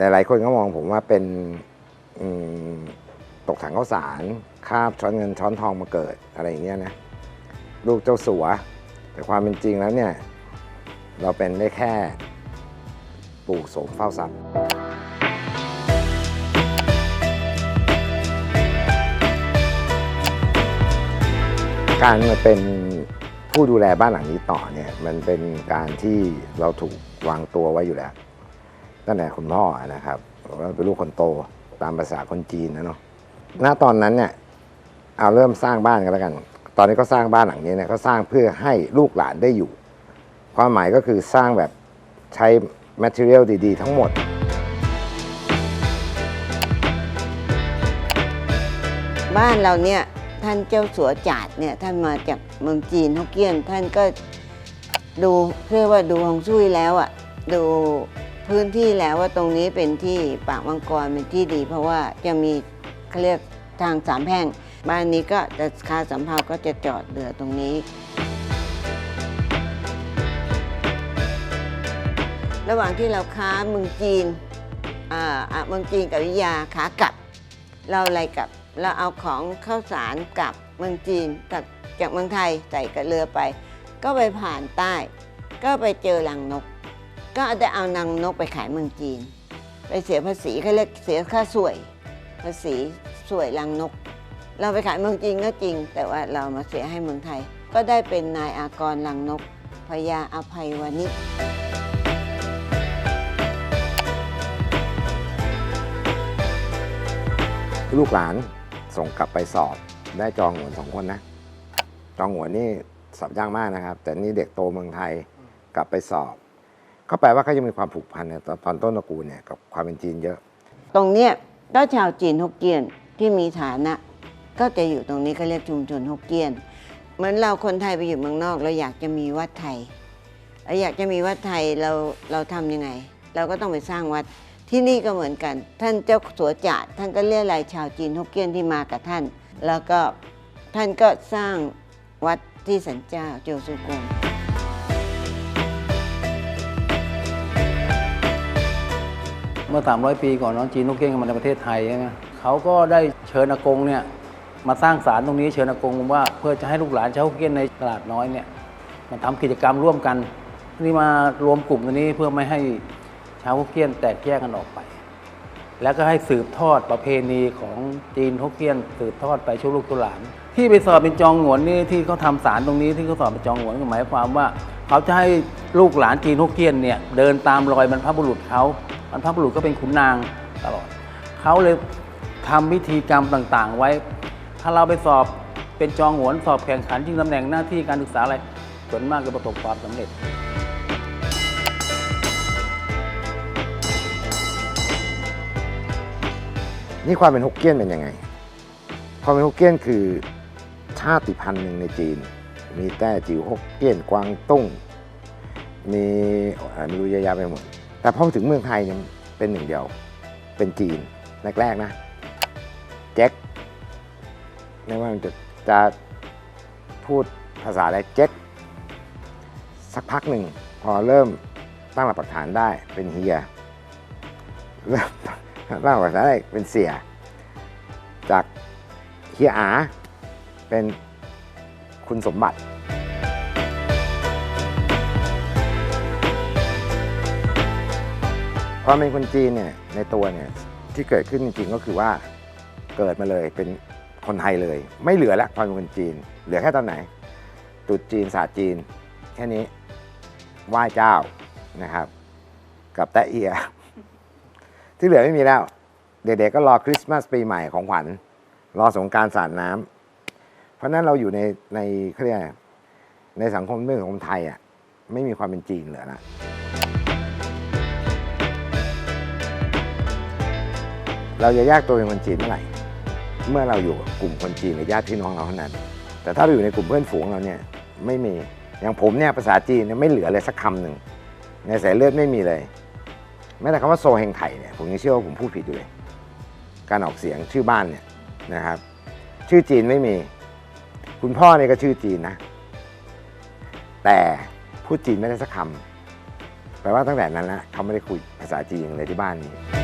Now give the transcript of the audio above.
หลายๆคนก็มองผมว่าเป็นตกถังข้าวสารคาบช้อนเงินช้อนทองมาเกิดอะไรอย่างเงี้ยนะลูกเจ้าสัว แต่ความเป็นจริงแล้วเนี่ยเราเป็นได้แค่ปู่โสมเฝ้าทรัพย์การมาเป็นผู้ดูแลบ้านหลังนี้ต่อเนี่ยมันเป็นการที่เราถูกวางตัวไว้อยู่แล้ว ตั้งแต่คุณพ่อนะครับเราเป็นลูกคนโตตามภาษาคนจีนนะเนาะณตอนนั้นเนี่ยเอาเริ่มสร้างบ้านกันแล้วกัน ตอนนี้ก็สร้างบ้านหลังนี้เนี่ยก็สร้างเพื่อให้ลูกหลานได้อยู่ ความหมายก็คือสร้างแบบใช้ material ดีๆ ทั้งหมดบ้านเราเนี่ยท่านเจ้าสัวจาดเนี่ยท่านมาจากเมืองจีนฮกเกี้ยน ท่านก็ดูเรียกว่าดูฮวงจุ้ยแล้วอะดู พื้นที่แล้วว่าตรงนี้เป็นที่ปากมังกรเป็นที่ดี เพราะว่าจะมีเขาเรียกทางสามแพร่งบ้านนี้ก็จะคาสำเภาก็จะจอดเรือตรงนี้ ระหว่างที่เราค้าเมืองจีนอ่าเมืองจีนกับวิยาขากลับ เราอะไรกลับเราเอาของข้าวสารกลับเมืองจีนจากจากเมืองไทยใส่กับเรือไป ก็ไปผ่านใต้ ก็ไปเจอรังนก ก็ได้เอานางนกไปขายเมืองจีน ไปเสียภาษีเขาเรียกเสียค่าสวย ภาษีสวยรังนก เราไปขายเมืองจีนก็จริง แต่ว่าเรามาเสียให้เมืองไทย ก็ได้เป็นนายอากรรังนกพญาอภัยวานิชลูกหลานส่งกลับไปสอบได้จองหวนสองคนนะ จองหวนนี่สอบยากมากนะครับ แต่นี่เด็กโตเมืองไทยกลับไปสอบ ก็แปลว่าเขายังมีความผูกพันในตอนตอนต้นตระกูลเนี่ยกับความเป็นจีนเยอะ ตรงเนี้ยก็ชาวจีนฮกเกี้ยนที่มีฐานะ ก็จะอยู่ตรงนี้ก็เรียกชุมชนฮกเกี้ยน เหมือนเราคนไทยไปอยู่เมืองนอกเราอยากจะมีวัดไทยเราอยากจะมีวัดไทยเราเราทำยังไง เราก็ต้องไปสร้างวัดที่นี่ก็เหมือนกัน ท่านเจ้าสัวจาท่านก็เรียกรายชาวจีนฮกเกี้ยนที่มากับท่าน แล้วก็ท่านก็สร้างวัดที่สันเจ้าโจซุกง เมื่อ 300 ปีก่อนเน้องจีนนกเก้งมาในประเทศไทยใช่ไหมเขาก็ได้เชิญอากงเนี่ยมาสร้างศาลตรงนี้เชิญอากงว่าเพื่อจะให้ลูกหลานชาวเกี้งในตลาดน้อยเนี่ยมาทำกิจกรรมร่วมกันนี่มารวมกลุ่มตรงนี้เพื่อไม่ให้ชาวเกี้งแตกแยกกันออกไป แล้วก็ให้สืบทอดประเพณีของจีนฮกเกี้ยน สืบทอดไปชั่วลูกชั่วหลาน ที่ไปสอบเป็นจองหวนนี่ที่เขาทำศาลตรงนี้ที่เขาสอบเป็นจองหวนก็หมายความว่า เขาจะให้ลูกหลานจีนฮกเกี้ยนเนี่ยเดินตามรอยบรรพบุรุษเขาบรรพบุรุษก็เป็นขุนนางตลอดเขาเลยทำพิธีกรรมต่างๆ ไว้ ถ้าเราไปสอบเป็นจองหวนสอบแข่งขันชิงตำแหน่งหน้าที่การศึกษาอะไรส่วนมากจะประสบความสำเร็จ นี่ความเป็นฮกเกี้ยนเป็นยังไง ความเป็นฮกเกี้ยนคือชาติพันธุ์หนึ่งในจีน มีแต้จิ๋วฮกเกี้ยนกวางตุ้ง มีม่รู้เยอะแยะไปหมด แต่พอถึงเมืองไทยเนี่ยเป็นหนึ่งเดียว เป็นจีนแรกๆนะแจ็คไม่ว่ามันจะจะพูดภาษาอะไรแจ็คสักพักหนึ่ง พอเริ่มตั้งหลักปักฐานได้เป็นเฮียเริ่ม ตั้งหลักปักฐาได้เป็นเสีย จากเฮียอาเป็นคุณสมบัติความเป็นคนจีนเนี่ยในตัวเนี่ยที่เกิดขึ้นจริงๆก็คือว่าเกิดมาเลยเป็นคนไทยเลย ไม่เหลือละความเป็นคนจีน เหลือแค่ตอนไหนตรุษจีนศาสตร์จีน แค่นี้ไหว้เจ้านะครับ กับแตะเอีย ที่เหลือไม่มีแล้ว เด็กๆก็รอคริสต์มาสปีใหม่ของขวัญรอสงการสาดน้ำเพราะฉะนั้นเราอยู่ในในเขาเรียกในสังคมเรื่องของไทยอะไม่มีความเป็นจีนเหลือละเราจะแยกตัวเป็นคนจีนเมื่อไหร่ เมื่อเราอยู่กับกลุ่มคนจีนหรือญาติพี่น้องเราเท่านั้น แต่ถ้าเราอยู่ในกลุ่มเพื่อนฝูงเราเนี่ยไม่มี อย่างผมเนี่ยภาษาจีนเนี่ยไม่เหลือเลยสักคำหนึ่งในสายเลือดไม่มีเลย แม้แต่คำว่าโซเฮงไข่เนี่ยผมยังเชื่อว่าผมพูดผิดอยู่เลย การออกเสียงชื่อบ้านเนี่ยนะครับ ชื่อจีนไม่มี คุณพ่อเนี่ยก็ชื่อจีนนะ แต่พูดจีนไม่ได้สักคำแปลว่าตั้งแต่นั้นนะเขาไม่ได้คุยภาษาจีนเลยที่บ้านนี้